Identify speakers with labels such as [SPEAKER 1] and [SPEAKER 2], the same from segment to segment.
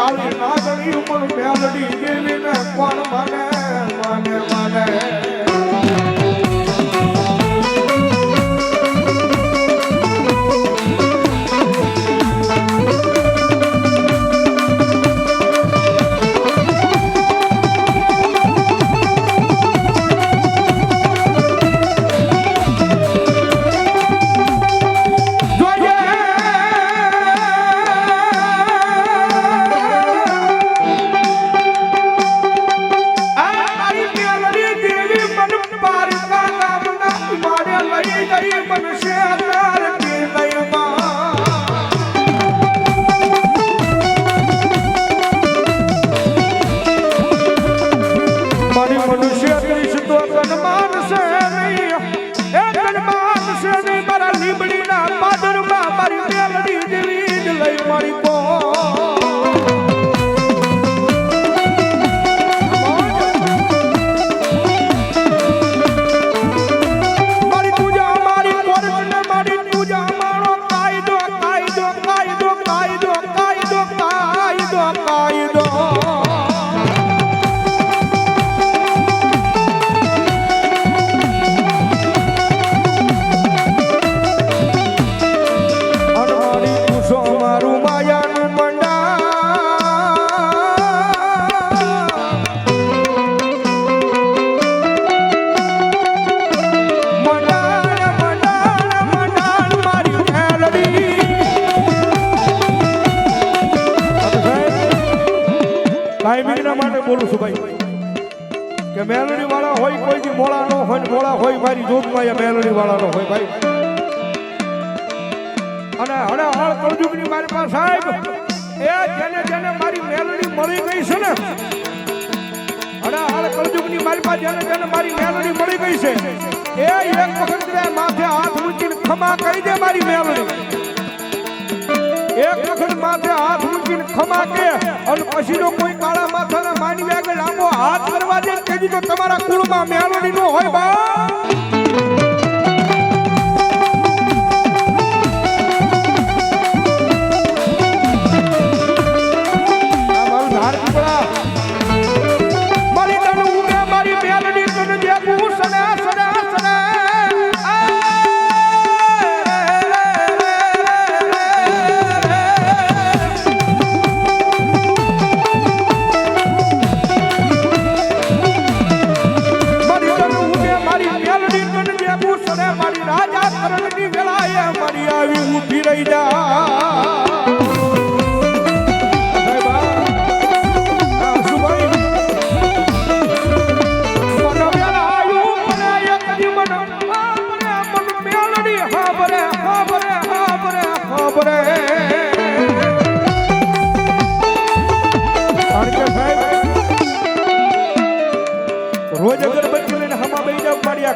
[SPEAKER 1] કાળી નાગણી ઉપર મેલડી જેવીને જોતમાં એ મેલડી વાળાનો હોય ભાઈ. અને હણે હાલ કળજુગની મારી પાસે સાહેબ, એ જેને જેને મારી મેલડી મળી ગઈ છે ને હણે હાલ કળજુગની મારી પાસે જેને જેને મારી મેલડી મળી ગઈ છે, એ એક વખત માથે હાથ મૂકીને ખમા કહી દે મારી મેલડી. એક વખત માથે હાથ મૂકીને ખમા કે, અને પછી જો કોઈ કાળા માથાના માનવી આગળ લાંબો હાથ કરવા દે કે તમારા કુળમાં મેલડી નો હોય બા. આ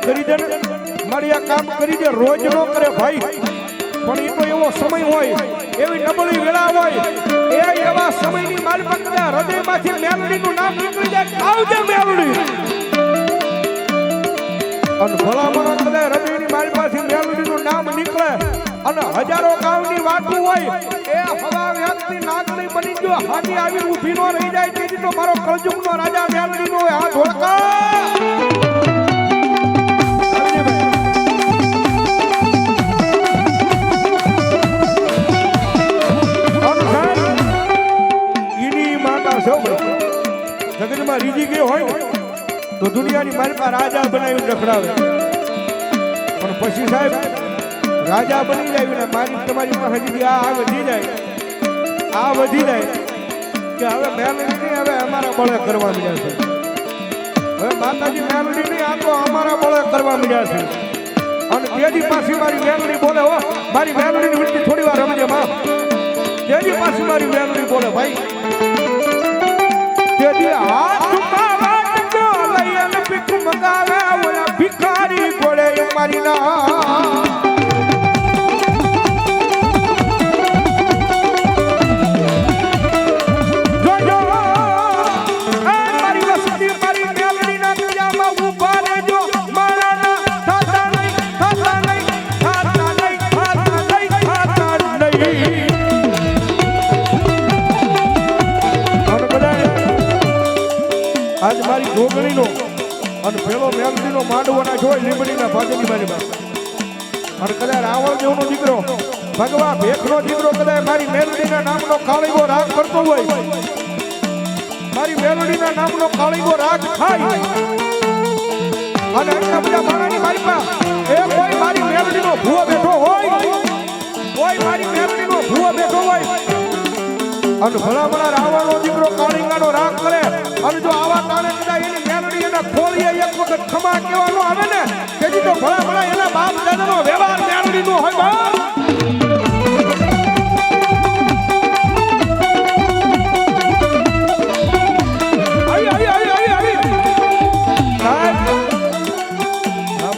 [SPEAKER 1] કરી દે મારી આ કામ કરી દે. રોજ નો કરે ભાઈ. પણ એ તો એવો સમય હોય. એવી નબળી વેળા હોય. એ એવા સમયની મારી પાસે હૃદયમાંથી મેલડીનું નામ નીકળી જાય આવજે મેલડી. અને ભલામણ કરે હૃદયની મારી પાસે મેલડીનું નામ નીકળે. અને હજારો ગામની વાતું હોય. એ હવા વ્યક્તિ નાગણી બની ગયો. હાથી આવી ઊભી નો રહી જાય. તેથી તો મારો કળજુગનો રાજા મેલડીનો હાથ ઓળખા. જગતમાં ગઈ હોય તો દુનિયાની મારી રાજા બનાવીને રખડાવે. પણ પછી સાહેબ, રાજા બની જાય ને મારી તમારી પાસે આ વધી જાય. આ વધી જાય કે હવે મેલડી નહીં હવે અમારા બળે કરવા મળ્યા છે. હવે માતાજી મેલડી નહીં, આ તો અમારા બળે કરવા મળ્યા છે. અને તેજી પાછી મારી મેલડી બોલે, હો, મારી મેલડીની વિનંતી થોડી વાર રમજે, માં. તેજી પાછી મારી મેલડી બોલે, ભાઈ તેજી હાથમાં મગાવે આજ મારી ઢોકળીનો અને પેલો મેલડીનો માંડવાના જોઈ લીંબડીના ભાગની મારી માં અને કદાચ રાવણ દેવનો દીકરો ભગવા ભેખનો દીકરો કદાચ મારી મેલડીના નામનો કાળીગો રાગ કરતો હોય. મારી મેલડીના નામનો કાળીગો રાગ થાય અને એટલા બધા માણાની મારી પાસે એ કોઈ મારી મેલડીનો ભૂવો બેઠો હોય. કોઈ મારી મેલડીનો ભૂવો બેઠો હોય. અને ભલા ભલા રાવણનો દીકરો કાળિંગાનો રાગ કરે. અને જો આવા તાણે કદાચ એની એના ખોળીએ એક વખત ખમા કહેવાનો આવે ને, તેથી તો ભલા ભલા એના બાપ દાદાનો વ્યવહાર મેલડીનો હોય બાપ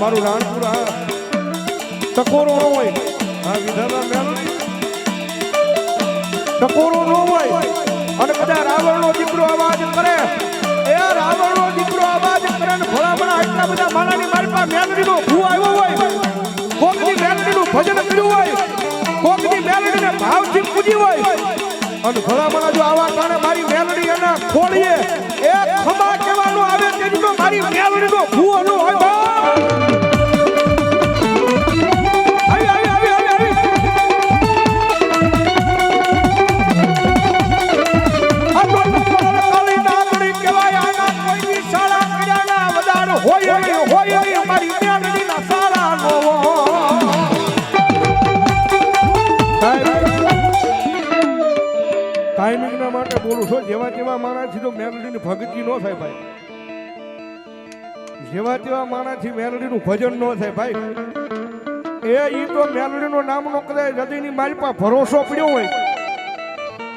[SPEAKER 1] મારું રાણપુરા ટકોરો ન હોય. આ વિધાના મેળવી. ટકોરો ન હોય. અને કદાચ રાવણનો દીકરો અવાજ કરે. એ રાવણનો એટલા બધા માણાની મારી પાસે મેલડીનો ભૂ આવ્યો હોય, કોકની મેલડીનું ભજન કર્યું હોય, કોકની મેલડીને ભાવથી પૂજી હોય. અને ભલામણા જો આવા કારણે મારી મેલડી એના ખોળીએ એ ખમા કહેવાનું આવે, તેનું મારી મેલડીનો જેવા તેવા માણસથી મેલડીનું ભજન ન થાય ભાઈ. એ ઈ તો મેલડીનો નામનો કદાચ હૃદયની મારી પાસે ભરોસો પડ્યો હોય.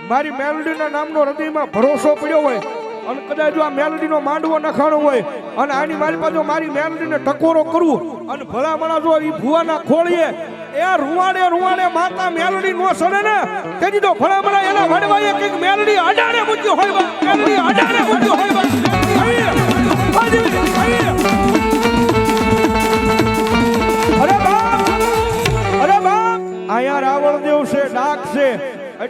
[SPEAKER 1] મારી મેલડીના નામનો હૃદયમાં ભરોસો પડ્યો હોય. અને કદાચ જો આ મેલડીનો માંડવો નખાણો હોય, અને આની મારી પાસે મારી મેલડીને ટકોરો કરવું અને ભલામણા જો ઈ ભુવાના ખોળીએ, એ રૂવાડે રૂવાડે માતા મેલડી નો સડે ને તેની તો ભલામણા એના વડવાએ કંઈક મેલડી અડાડે મૂક્યો હોય મેલડી અડાડે મૂક્યો હોય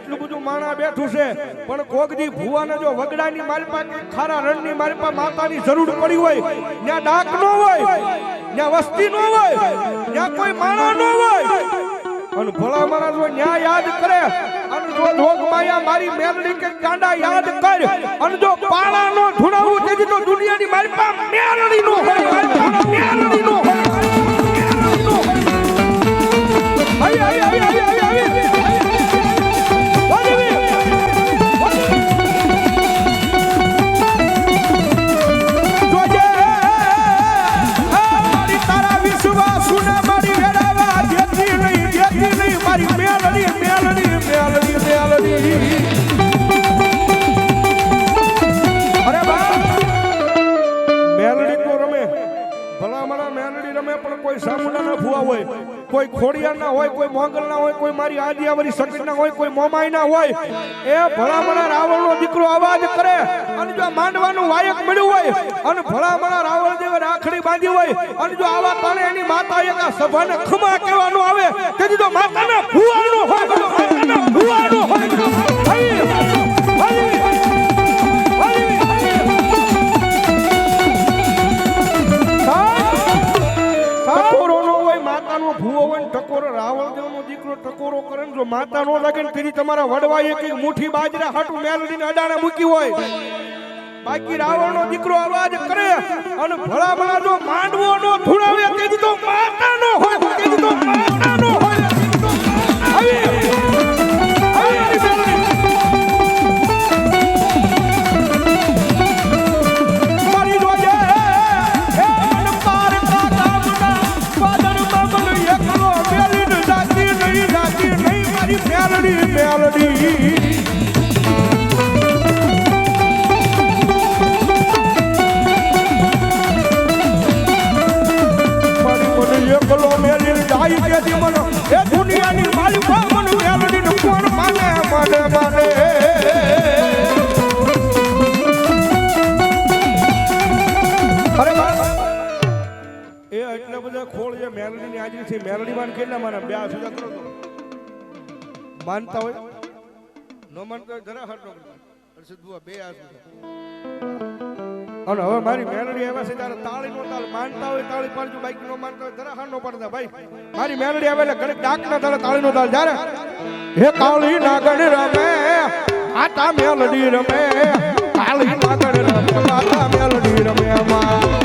[SPEAKER 1] એટલું બધું માણા બેઠું છે. પણ કોગજી ભુવાને જો વગડાની માલપા કે ખારા રણની માલપા માતાની જરૂર પડી હોય, ત્યાં ડાક ન હોય, ત્યાં વસ્તી ન હોય, ત્યાં કોઈ માણા ન હોય. અને ભલા માણસ હોય ન્યાય યાદ કરે, અને જો લોક માયા મારી મેલડી કે કાંડા યાદ કર, અને જો પાણા નો ઢુણાવું તેથી તો દુનિયાની મારી મેલડી નો હોય. મેલડી નો હોય. મેલડી નો હોય. હોય કોઈ મારી આદિયાવરી સગીરના હોય, કોઈ મોમાઈના હોય, એ ભલામણા રાવણનો દીકરો અવાજ કરે અને જો માંડવાનું વાયક મળ્યું હોય અને ભલામણા રાવણ દેવે રાખડી બાંધી હોય અને જો આવા કારણે એની માતા એક સભાને ખમા કહેવાનું આવે, તેથી તો માતાના ભૂવાનો હોય, માતાના હોય. હોય ને ટકોરો રાવણ દેવનો દીકરો ટકોરો કરે જો માતા નો લાગે ને તેની તમારા વડવાએ કઈ મુઠ્ઠી બાજરા હાટું મેલડીને અડાણે મૂકી હોય. બાકી રાવણનો દીકરો અવાજ કરે અને ભલા ભલા જો માંડવો નો ધુણાવે તેજ તો માતા નો હોય તેજ તો માતા નો હોય. છે મેલડી માં કેટલા માના બે સુધા કરો તો. માનતા હોય? ન માનતા હોય જરા હાથ નો. હર્ષદ બે આ સુધા અને હવે મારી મેલડી આવે છે ત્યારે તાળી નો તાલ માનતા હોય તાળી પાડજો. બાઈક નો માનતા હોય જરા હાર નો પડતા. ભાઈ મારી મેલડી આવે એટલે ઘડીક ડાક ના તાળે તાળી નો તાલ જ્યારે હે કાળી નાગણ રમે માતા મેલડી રમે કાળી નાગણ રમે માતા મેલડી